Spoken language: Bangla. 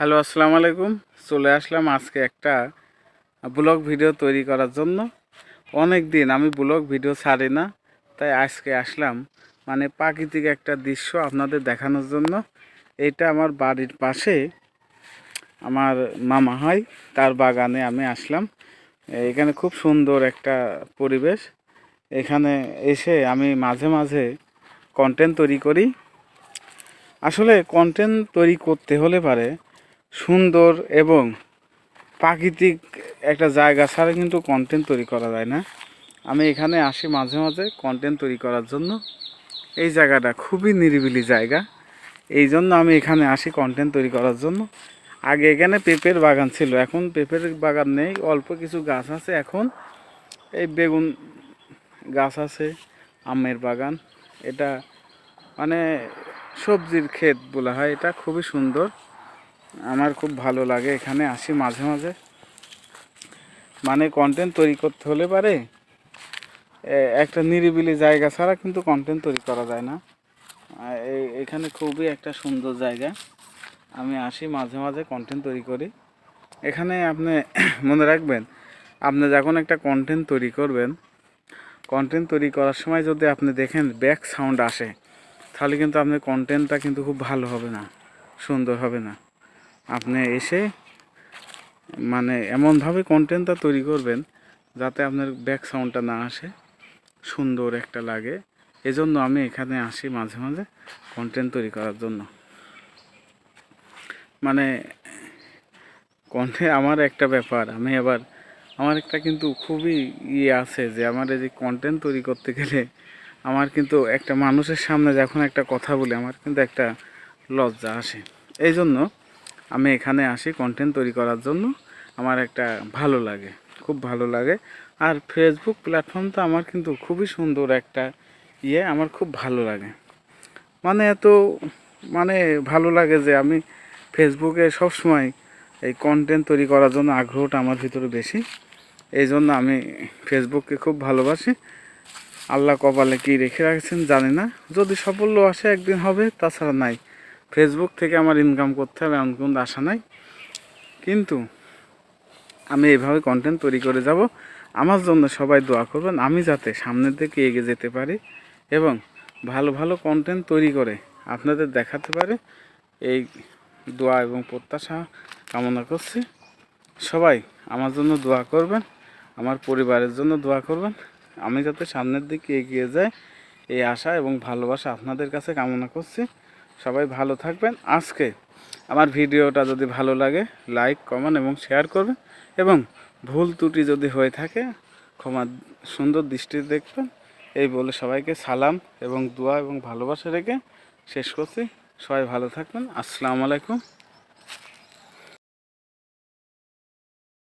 হ্যালো, আসসালামু আলাইকুম। চলে আসলাম আজকে একটা ব্লগ ভিডিও তৈরি করার জন্য। অনেক দিন আমি ব্লগ ভিডিও ছাড়ি না, তাই আজকে আসলাম। মানে প্রাকৃতিক একটা দৃশ্য আপনাদের দেখানোর জন্য। এটা আমার বাড়ির পাশে আমার মামা হয়, তার বাগানে আমি আসলাম। এখানে খুব সুন্দর একটা পরিবেশ। এখানে এসে আমি মাঝে মাঝে কন্টেন্ট তৈরি করি। আসলে কন্টেন্ট তৈরি করতে হলে পারে সুন্দর এবং প্রাকৃতিক একটা জায়গা ছাড়া কিন্তু কন্টেন্ট তৈরি করা যায় না। আমি এখানে আসি মাঝে মাঝে কন্টেন্ট তৈরি করার জন্য। এই জায়গাটা খুবই নিরিবিলি জায়গা। এই জন্য আমি এখানে আসি কন্টেন্ট তৈরি করার জন্য। আগে এখানে পেঁপের বাগান ছিল, এখন পেঁপের বাগান নেই, অল্প কিছু গাছ আছে এখন। এই বেগুন গাছ আছে, আমের বাগান, এটা মানে সবজির ক্ষেত বলা হয়, এটা খুবই সুন্দর। আমার খুব ভালো লাগে এখানে আসি মাঝে মাঝে। মানে কন্টেন্ট তৈরি করতে হলে পারে একটা নিরিবিলি জায়গা ছাড়া কিন্তু কন্টেন্ট তৈরি করা যায় না। এখানে খুবই একটা সুন্দর জায়গা। আমি আসি মাঝে মাঝে কন্টেন্ট তৈরি করি। এখানে আপনি মনে রাখবেন, আপনি যখন একটা কন্টেন্ট তৈরি করবেন কন্টেন্ট তৈরি করার সময় যদি আপনি দেখেন ব্যাক সাউন্ড আসে, তাহলে কিন্তু আপনার কন্টেন্টটা কিন্তু খুব ভালো হবে না, সুন্দর হবে না। আপনি এসে মানে এমনভাবে কন্টেন্টটা তৈরি করবেন যাতে আপনার ব্যাক সাউন্ডটা না আসে, সুন্দর একটা লাগে। এজন্য আমি এখানে আসি মাঝে মাঝে কন্টেন্ট তৈরি করার জন্য। মানে কণ্ঠে আমার একটা ব্যাপার। আমি আবার, আমার একটা কিন্তু খুবই ইয়ে আছে যে আমার এই যে কন্টেন্ট তৈরি করতে গেলে আমার কিন্তু একটা মানুষের সামনে যখন একটা কথা বলি, আমার কিন্তু একটা লজ্জা আসে। এই জন্য আমি এখানে আসি কন্টেন্ট তৈরি করার জন্য। আমার একটা ভালো লাগে, খুব ভালো লাগে। আর ফেসবুক প্ল্যাটফর্মটা আমার কিন্তু খুবই সুন্দর একটা ইয়ে আমার খুব ভালো লাগে। মানে এত মানে ভালো লাগে যে আমি ফেসবুকে সবসময় এই কন্টেন্ট তৈরি করার জন্য আগ্রহটা আমার ভিতরে বেশি। এই জন্য আমি ফেসবুককে খুব ভালোবাসি। আল্লাহ কপালে কি রেখে রাখছেন জানি না। যদি সাফল্য আসে একদিন হবে, তাছাড়া নাই। ফেসবুক থেকে আমার ইনকাম করতে হবে, এমন কোনো আশা নাই। কিন্তু আমি এইভাবে কন্টেন্ট তৈরি করে যাব। আমার জন্য সবাই দোয়া করবেন, আমি যাতে সামনের দিকে এগিয়ে যেতে পারি এবং ভালো ভালো কন্টেন্ট তৈরি করে আপনাদের দেখাতে পারে। এই দোয়া এবং প্রত্যাশা কামনা করছি। সবাই আমার জন্য দোয়া করবেন, আমার পরিবারের জন্য দোয়া করবেন। আমি যাতে সামনের দিকে এগিয়ে যাই, এই আশা এবং ভালোবাসা আপনাদের কাছে কামনা করছি। সবাই ভালো থাকবেন। আজকে আমার ভিডিওটা যদি ভালো লাগে লাইক কমেন্ট এবং শেয়ার করবেন এবং ভুল ত্রুটি যদি হয়ে থাকে, ক্ষমা সুন্দর দৃষ্টি দেখবেন। এই বলে সবাইকে সালাম এবং দোয়া এবং ভালোবাসা রেখে শেষ করছি। সবাই ভালো থাকবেন। আসসালামু আলাইকুম।